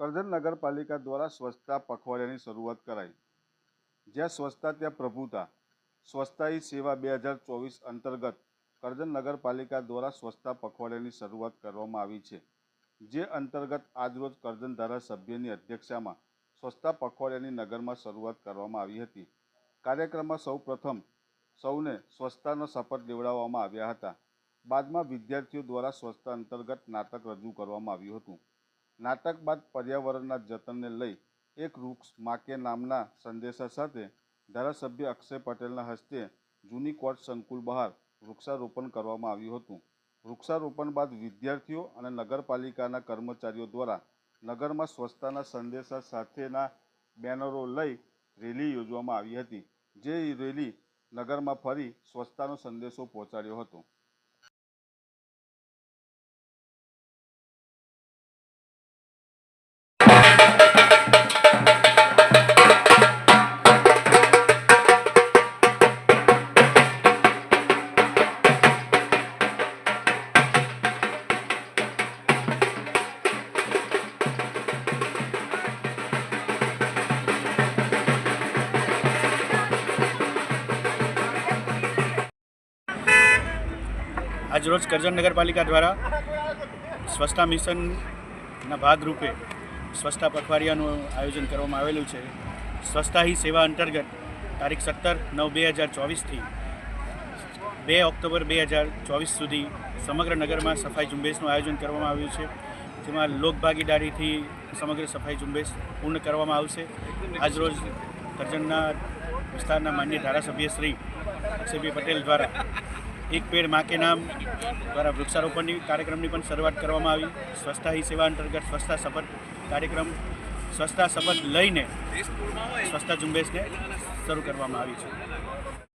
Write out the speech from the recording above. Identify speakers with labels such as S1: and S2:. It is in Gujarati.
S1: કરજણ નગરપાલિકા દ્વારા સ્વચ્છતા પખવાડિયાની શરૂઆત કરાઈ. જ્યાં સ્વચ્છતા ત્યાં પ્રભુતા સ્વચ્છતા સેવા બે હજાર ચોવીસ અંતર્ગત કરજણ નગરપાલિકા દ્વારા સ્વચ્છતા પખવાડિયાની શરૂઆત કરવામાં આવી છે. જે અંતર્ગત આજરોજ કરજણ ધારાસભ્યની અધ્યક્ષતામાં સ્વચ્છતા પખવાડિયાની નગરમાં શરૂઆત કરવામાં આવી હતી. કાર્યક્રમમાં સૌ પ્રથમ સૌને સ્વચ્છતાનો શપથ લેવડાવવામાં આવ્યા હતા. બાદમાં વિદ્યાર્થીઓ દ્વારા સ્વચ્છતા અંતર્ગત નાટક રજૂ કરવામાં આવ્યું હતું. નાટક બાદ પર્યાવરણના જતનને લઈ એક વૃક્ષ માકે નામના સંદેશા સાથે ધારાસભ્ય અક્ષય પટેલના હસ્તે જૂની કોર્ટ સંકુલ બહાર વૃક્ષારોપણ કરવામાં આવ્યું હતું. વૃક્ષારોપણ બાદ વિદ્યાર્થીઓ અને નગરપાલિકાના કર્મચારીઓ દ્વારા નગરમાં સ્વચ્છતાના સંદેશા સાથેના બેનરો લઈ રેલી યોજવામાં આવી હતી, જે રેલી નગરમાં ફરી સ્વચ્છતાનો સંદેશો પહોંચાડ્યો હતો.
S2: આજરોજ કરજણ નગરપાલિકા દ્વારા સ્વચ્છતા મિશનના ભાગરૂપે સ્વચ્છતા પખવાડિયાનું આયોજન કરવામાં આવેલું છે. સ્વચ્છતા હી સેવા અંતર્ગત તારીખ સત્તર નવ બે હજાર ચોવીસથી બે ઓક્ટોબર બે હજાર ચોવીસ સુધી સમગ્ર નગરમાં સફાઈ ઝુંબેશનું આયોજન કરવામાં આવ્યું છે. જેમાં લોકભાગીદારીથી સમગ્ર સફાઈ ઝુંબેશ પૂર્ણ કરવામાં આવશે. આજરોજ કરજણના વિસ્તારના માન્ય ધારાસભ્ય શ્રી અક્ષયભાઈ પટેલ દ્વારા એક પેડ મા કે નામ દ્વારા વૃક્ષારોપણની કાર્યક્રમની પણ શરૂઆત કરવામાં આવી. સ્વચ્છતા હી સેવા અંતર્ગત સ્વચ્છતા શપથ કાર્યક્રમ, સ્વચ્છતા શપથ લઈને સ્વચ્છતા ઝુંબેશને શરૂ કરવામાં આવી છે.